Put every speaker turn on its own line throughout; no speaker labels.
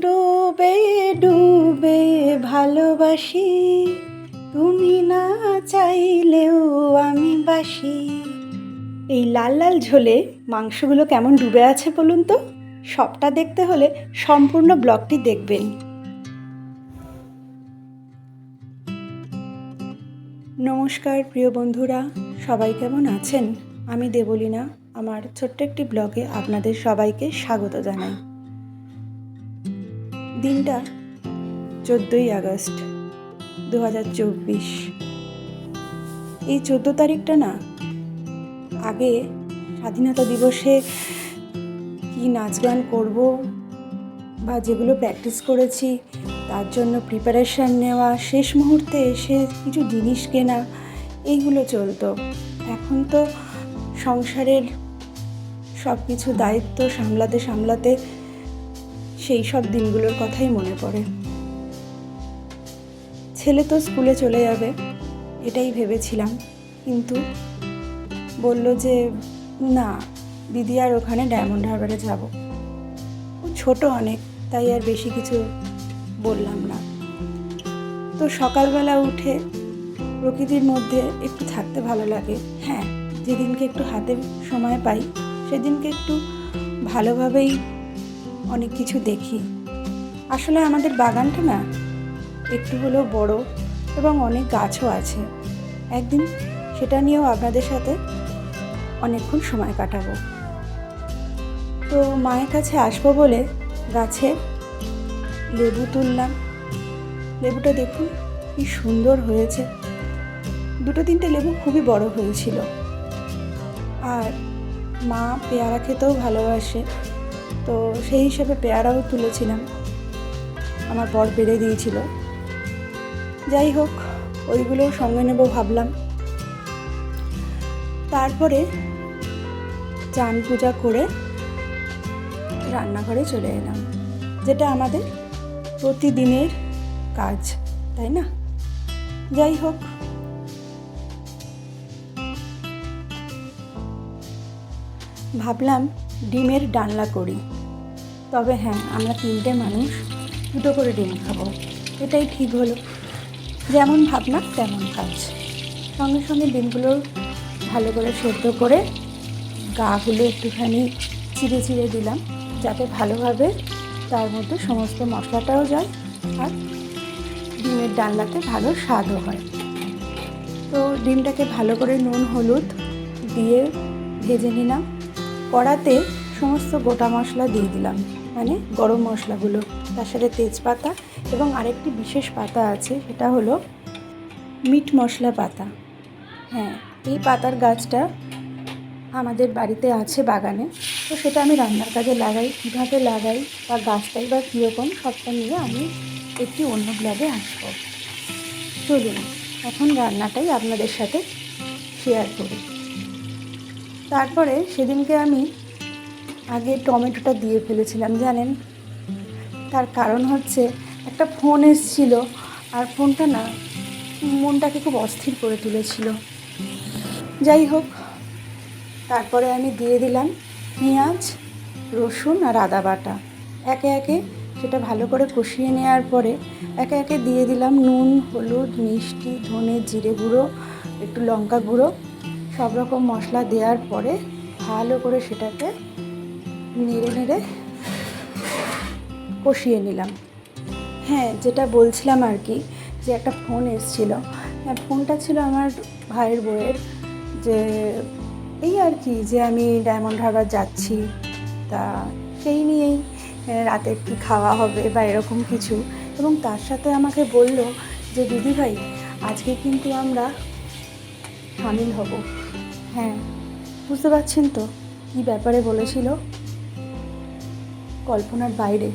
ডুবে ডুবে ভালোবাসি। তুমি না চাইলেও আমি বাসি। এই লাল লাল ঝোলে মাংসগুলো কেমন ডুবে আছে বলুন তো? সবটা দেখতে হলে সম্পূর্ণ ব্লগটি দেখবেন। নমস্কার প্রিয় বন্ধুরা, সবাই কেমন আছেন? আমি দেবলীনা, আমার ছোট্ট একটি ব্লগে আপনাদের সবাইকে স্বাগত জানাই। দিনটা চোদ্দোই আগস্ট দু হাজার চব্বিশ। এই চোদ্দ তারিখটা না, আগে স্বাধীনতা দিবসে কি নাচ গান করব বা যেগুলো প্র্যাকটিস করেছি, তার জন্য প্রিপারেশান নেওয়া, শেষ মুহূর্তে এসে কিছু জিনিস কেনা, এইগুলো চলতো। এখন তো সংসারের সব কিছু দায়িত্ব সামলাতে সামলাতে সেই সব দিনগুলোর কথাই মনে পড়ে। ছেলে তো স্কুলে চলে যাবে, এটাই ভেবেছিলাম। কিন্তু বলল যে, না, দিদি আর ওখানে ডায়মন্ড হারবারে যাব। ও ছোট অনেক, তাই আর বেশি কিছু বললাম না। তো সকালবেলা উঠে প্রকৃতির মধ্যে একটু থাকতে ভালো লাগে। হ্যাঁ যেদিনকে একটু হাতে সময় পাই, সেদিনকে একটু ভালোভাবেই অনেক কিছু দেখি। আসলে আমাদের বাগানটা না একটু হলেও বড় এবং অনেক গাছও আছে। একদিন সেটা নিয়েও আপনাদের সাথে অনেকক্ষণ সময় কাটাবো। তো মায়ের কাছে আসব বলে গাছে লেবু তুললাম। লেবুটা দেখুন কি সুন্দর হয়েছে। দুটো তিনটে লেবু খুবই বড় হয়েছিল। আর মা পেয়ারা খেতেও ভালোবাসে। তো সেই হিসেবে পেয়ারাও তুলেছিলাম। আমার বর বেড়ে দিয়েছিল। যাই হোক ওইগুলোও সঙ্গে নেব ভাবলাম। তারপরে চান পূজা করে রান্নাঘরে চলে এলাম, যেটা আমাদের প্রতিদিনের কাজ, তাই না? যাই হোক। ভাবলাম ডিমের ডালনা করি। তবে হ্যাঁ আমরা তিনটে মানুষ দুটো করে ডিম খাব। এটাই ঠিক হলো। যেমন ভাবনা তেমন কাজ। সঙ্গে সঙ্গে ডিমগুলো ভালো করে সেদ্ধ করে গাগুলো একটুখানি চিড়ে চিড়ে দিলাম, যাতে ভালোভাবে তার মধ্যে সমস্ত মশলাটাও যায় আর ডিমের ডালনাতে ভালো স্বাদও হয়। তো ডিমটাকে ভালো করে নুন, হলুদ দিয়ে ভেজে নিলাম। কড়াতে সমস্ত গোটা মশলা দিয়ে দিলাম। মানে গরম মশলাগুলো। তার সাথে তেজপাতা এবং আরেকটি বিশেষ পাতা আছে, সেটা হলো মিট মশলা পাতা। হ্যাঁ এই পাতার গাছটা আমাদের বাড়িতে আছে বাগানে। তো সেটা আমি রান্নার কাজে লাগাই, কীভাবে লাগাই বা গাছটাই বা কীরকম, সবটা নিয়ে আমি একটি অন্য ব্লগে আসব। চলুন, এখন রান্নাটাই আপনাদের সাথে শেয়ার করি। তারপরে সেদিনকে আমি আগে টমেটোটা দিয়ে ফেলেছিলাম, জানেন? তার কারণ হচ্ছে একটা ফোন এসছিল আর ফোনটা না মনটাকে খুব অস্থির করে তুলেছিল। যাই হোক, তারপরে আমি দিয়ে দিলাম পেঁয়াজ, রসুন আর আদা বাটা। একে একে সেটা ভালো করে কষিয়ে নেওয়ার পরে একে একে দিয়ে দিলাম নুন, হলুদ, মিষ্টি, ধনে, জিরে গুঁড়ো, একটু লঙ্কা গুঁড়ো। সব রকম মশলা দেওয়ার পরে ভালো করে সেটাকে নেড়ে নেড়ে কষিয়ে নিলাম। হ্যাঁ যেটা বলছিলাম আর কি, যে একটা ফোন এসছিল। হ্যাঁ ফোনটা ছিল আমার ভাইয়ের বইয়ের যে এই আর কি, যে আমি ডায়মন্ড হারবার যাচ্ছি, তা সেই নিয়েই রাতে কি খাওয়া হবে বা এরকম কিছু। এবং তার সাথে আমাকে বলল যে, দিদি ভাই, আজকে কিন্তু আমরা সামিল হব। হ্যাঁ বুঝতে পারছেন তো? কী ব্যাপারে বলেছিল? কল্পনার বাইরে।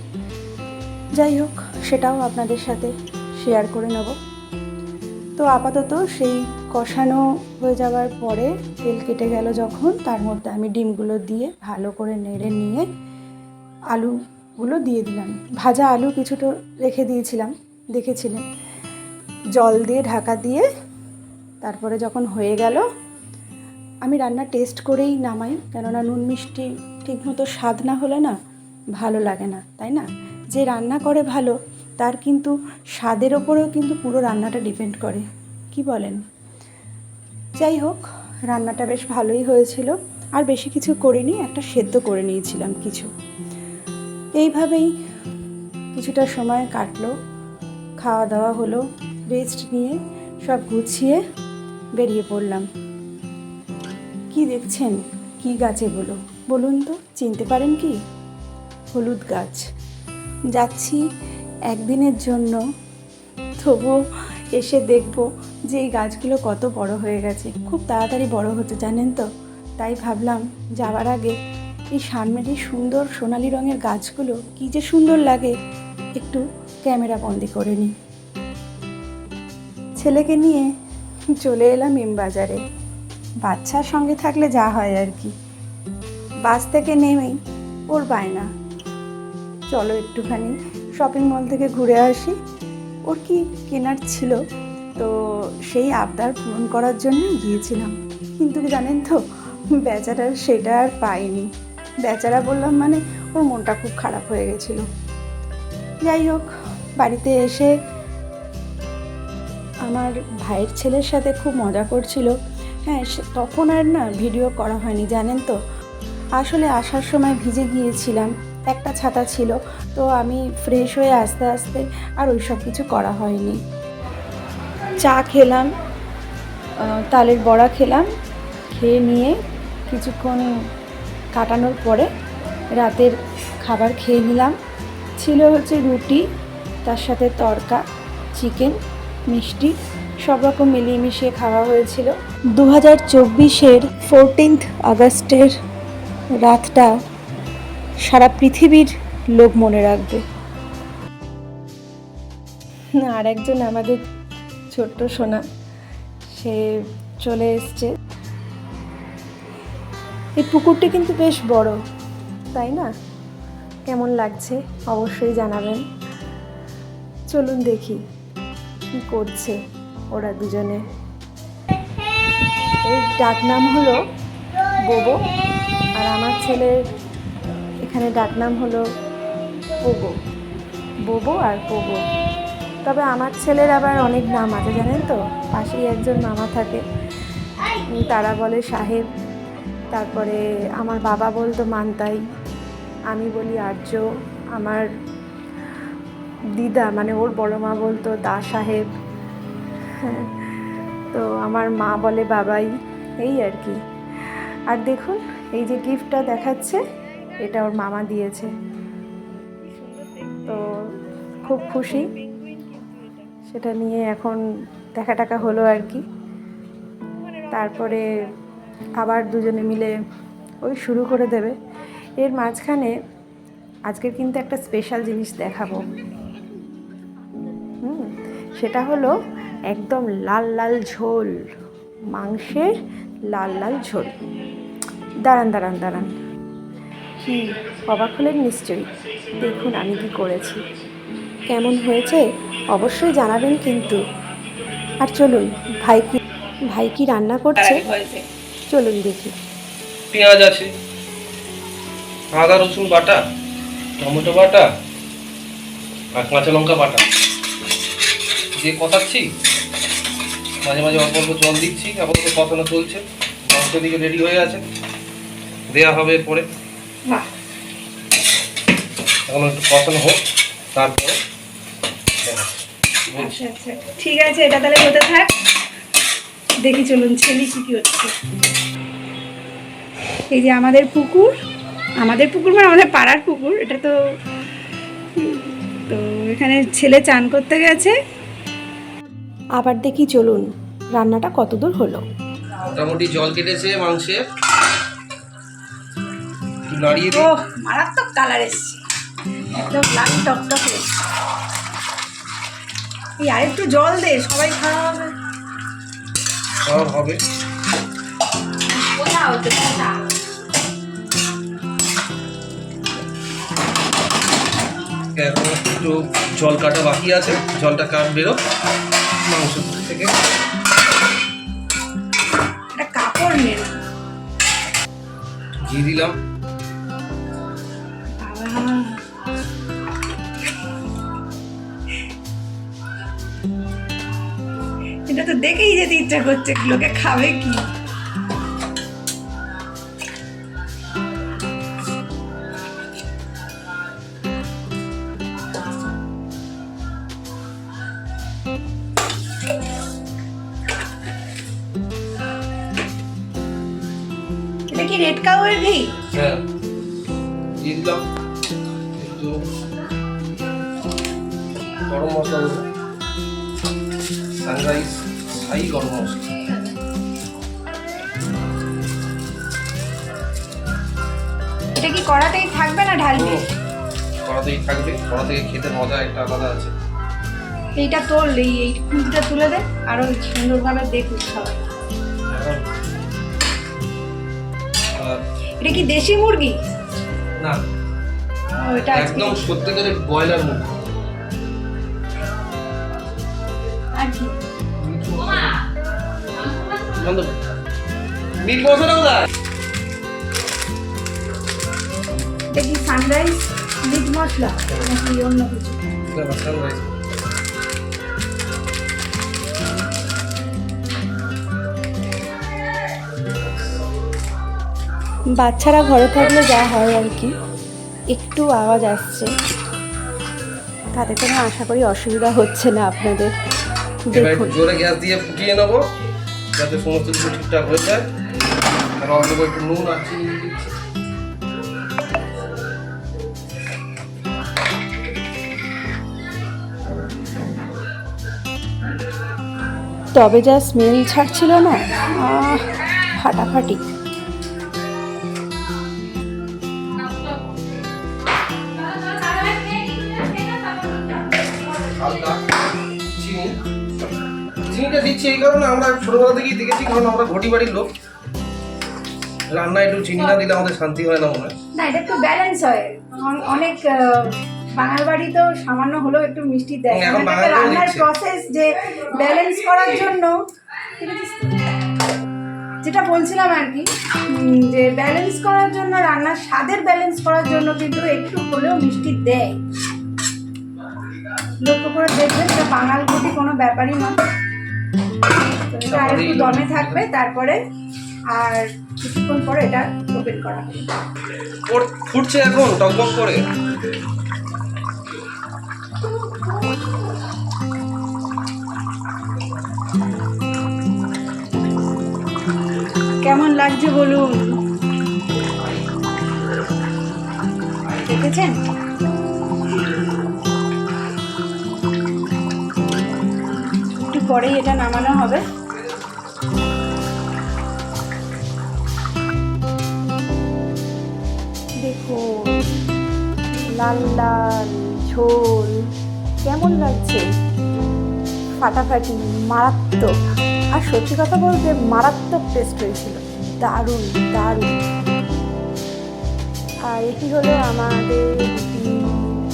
যাই হোক, সেটাও আপনাদের সাথে শেয়ার করে নেব। তো আপাতত সেই কষানো হয়ে যাওয়ার পরে তেল কেটে গেল যখন, তার মধ্যে আমি ডিমগুলো দিয়ে ভালো করে নেড়ে নিয়ে আলুগুলো দিয়ে দিলাম। ভাজা আলু কিছুটা রেখে দিয়েছিলাম, দেখেছিলেন? জল দিয়ে ঢাকা দিয়ে তারপরে যখন হয়ে গেল, আমি রান্না টেস্ট করেই নামাই। কেননা নুন মিষ্টি ঠিকমতো স্বাদ না হলে না ভালো লাগে না, তাই না? যে রান্না করে ভালো, তার কিন্তু স্বাদের ওপরেও কিন্তু পুরো রান্নাটা ডিপেন্ড করে। কি বলেন? যাই হোক, রান্নাটা বেশ ভালোই হয়েছিল। আর বেশি কিছু করিনি, একটা সেদ্ধ করে নিয়েছিলাম কিছু। এইভাবেই কিছুটা সময় কাটলো। খাওয়া দাওয়া হলো রেস্ট নিয়ে সব গুছিয়ে বেরিয়ে পড়লাম। কি দেখছেন? কি গাছে বলো বলুন তো, চিনতে পারেন কি? হলুদ গাছ। যাচ্ছি একদিনের জন্য। তবুও এসে দেখব যে এই গাছগুলো কত বড় হয়ে গেছে। খুব তাড়াতাড়ি বড় হতে, জানেন তো? তাই ভাবলাম যাওয়ার আগে এই সামনের সুন্দর সোনালি রঙের গাছগুলো, কি যে সুন্দর লাগে, একটু ক্যামেরা বন্দি করে নিই। ছেলেকে নিয়ে চলে এলাম এম বাজারে বাচ্চার সঙ্গে থাকলে যা হয় আর কি। বাস থেকে নেমেই ওর বায়না। চলো একটুখানি শপিং মল থেকে ঘুরে আসি। ওর কি কেনার ছিল? তো সেই আবদার পূরণ করার জন্য গিয়েছিলাম। কিন্তু জানেন তো, বেচারা সেটা আর পাইনি বেচারা বললাম মানে ওর মনটা খুব খারাপ হয়ে গেছিল। যাই হোক, বাড়িতে এসে আমার ভাইয়ের ছেলের সাথে খুব মজা করছিল। হ্যাঁ তখন আর না ভিডিও করা হয়নি, জানেন তো? আসলে আসার সময় ভিজে গিয়েছিলাম। একটা ছাতা ছিল, তো আমি ফ্রেশ হয়ে আস্তে আস্তে আর ওই সব কিছু করা হয়নি। চা খেলাম তালের বড়া খেলাম, খেয়ে নিয়ে কিছুক্ষণ কাটানোর পরে রাতের খাবার খেয়ে নিলাম। ছিল হচ্ছে রুটি, তার সাথে তড়কা চিকেন, মিষ্টি, সব রকম মিলিয়ে মিশিয়ে খাওয়া হয়েছিল। দু হাজার চব্বিশের ফোরটিন্থ আগস্টের রাতটা সারা পৃথিবীর লোক মনে রাখবে। আর একজন আমাদের ছোট্ট সোনা, সে চলে এসছে। এই পুকুরটি কিন্তু বেশ বড়, তাই না? কেমন লাগছে? অবশ্যই জানাবেন। চলুন দেখি কি করছে ওরা দুজনে। এর ডাক নাম হলো বোবো, আর আমার ছেলের এখানে ডাকনাম হলো পোগো বোবো আর পোগো তবে আমার ছেলের আবার অনেক নাম আছে জানেন তো? পাশেই একজন মামা থাকে। তারা বলে সাহেব। তারপরে আমার বাবা বলতো মান্তাই। আমি বলি আর্য। আমার দিদা মানে ওর বড় মা বলতো দা সাহেব। হ্যাঁ, তো আমার মা বলে বাবাই। এই আর কি। আর দেখুন এই যে গিফটটা দেখাচ্ছে এটা ওর মামা দিয়েছে। তো খুব খুশি। সেটা নিয়ে এখন দেখা টাকা হলো আর কি। তারপরে আবার দুজনে মিলে ওই শুরু করে দেবে। এর মাঝখানে আজকের কিন্তু একটা স্পেশাল জিনিস দেখাবো। হুম, সেটা হলো একদম লাল লাল ঝোল। মাংসের লাল লাল ঝোল। দাঁড়ান দাঁড়ান দাঁড়ান। কি অবাক হলেন নিশ্চয়ই। দেখুন আমি কি করেছি। কেমন হয়েছে? অবশ্যই জানাবেন কিন্তু। আর চলুন ভাই কি ভাই কি রান্না করছে? চলুন দেখি।
পেঁয়াজ আছে আদা রসুন বাটা টমেটো বাটা আর কাঁচা লঙ্কা বাটা। দিয়ে কষাচ্ছি মাঝে মাঝে অল্প অল্প জল দিচ্ছি আপাতত কষানো চলছে মাংস দিকে রেডি হয়ে আছে। দেওয়া হবে পরে এখন একটু কষানো হোক তারপরে
আচ্ছা আচ্ছা। ঠিক আছে এটা তাহলে হতে থাক। দেখি চলুন ছেলে কি কি হচ্ছে। এই যে আমাদের পুকুর আমাদের পুকুর মানে আমাদের পাড়ার পুকুর এটা তো তো এখানে ছেলে চান করতে গেছে। আবার দেখি চলুন রান্নাটা কতদূর হলো?
মোটামুটি জল কেটেছে মাংসের। একটু নাড়িয়ে দিই।
মারাত্মক কালার এসছে। একদম লাল টকটকে এই আরেকটু জল দে সবাই খাওয়া হবে।
সব হবে।
কোথাও তো
এখন একটু জল কাটা বাকি আছে। জলটা কাট বেরো। মাংস থেকে।
একটা কাপড় নে না।
ঘি দিলাম।
এটা তো দেখেই যেতে ইচ্ছা করছে লোকে খাবে কি? এটা কি রেড ঘি?
হ্যাঁ। একটু গরম মশলা সানরাইজ ছাই গরম মশলা
এটা কি কড়াতেই থাকবে না ঢালবে?
কড়াতেই থাকবে। কড়া থেকে খেতে মজা একটা আলাদা আছে।
এইটা তোল এই এই খুঁজটা তুলে দে আরও সুন্দরভাবে দেখুক সবাই। এটা কি দেশি মুরগি?
না।
এটা
একদম সত্যিকারের ব্রয়লার মুখ বন্ধ কর। মিট মশলা কোথায়?
এটা কি সানরাইজ মিট মশলা নাকি অন্য কিছু?
সানরাইজ
বাচ্চারা ঘরে থাকলে যা হয় আর কি। একটু আওয়াজ আসছে। তাতে কোনো আশা করি অসুবিধা হচ্ছে না আপনাদের। দেখুন।
জোরে গ্যাস দিয়ে ফুটিয়ে নেব। যাতে সমস্ত কিছু ঠিকঠাক হয়ে যায় আর অল্প একটু নুন আর চিনি দিচ্ছি।
তবে যা স্মেল ছাড়ছিল না ফাটাফাটি
দিচ্ছি এই কারণে আমরা ছোটবেলা থেকেই দেখেছি কারণ আমরা ঘটি বাড়ির লোক। রান্না একটু চিনি না দিলে আমাদের শান্তি হয় না মনে হয়।
না এটা একটু ব্যালেন্স হয়। অনেক বাঙাল বাড়ি তো সামান্য হলেও একটু মিষ্টি দেয়। মানে রান্নার প্রসেস যে ব্যালেন্স করার জন্য যেটা বলছিলাম আর কি যে ব্যালেন্স করার জন্য রান্নার স্বাদের ব্যালেন্স করার জন্য কিন্তু একটু হলেও মিষ্টি দেয়। লক্ষ্য করে দেখবেন এটা বাঙাল প্রতি কোনো ব্যাপারই নয়। এটা একটু দমে থাকবে তারপরে আর কিছুক্ষণ পরে এটা ওপেন করা হবে।
ফুটছে এখন টকবক করে।
কেমন লাগছে বলুন? দেখেছেন? পরেই এটা নামানো হবে। দেখুন লাল লাল ঝোল, কেমন লাগছে? ফাটাফাটি, মারাত্মক। আর সত্যি কথা বলতে, মারাত্মক টেস্ট হয়েছিল। দারুণ দারুণ। আর এটি হলো আমাদের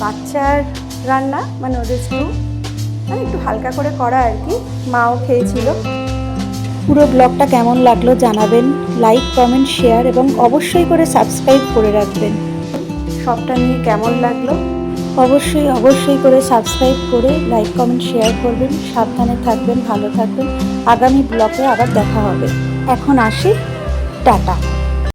বাচ্চার রান্না মানে ওদের স্টু মানে একটু হালকা করে করা আর কি। মাও খেয়েছিল। পুরো ব্লগটা কেমন লাগল জানাবেন। লাইক কমেন্ট শেয়ার এবং অবশ্যই করে সাবস্ক্রাইব করে রাখবেন। সবটা নিয়ে কেমন লাগল? অবশ্যই অবশ্যই করে সাবস্ক্রাইব করে লাইক কমেন্ট শেয়ার করবেন। সাবধানে থাকবেন ভালো থাকবেন। আগামী ব্লগে আবার দেখা হবে। এখন আসি। টাটা।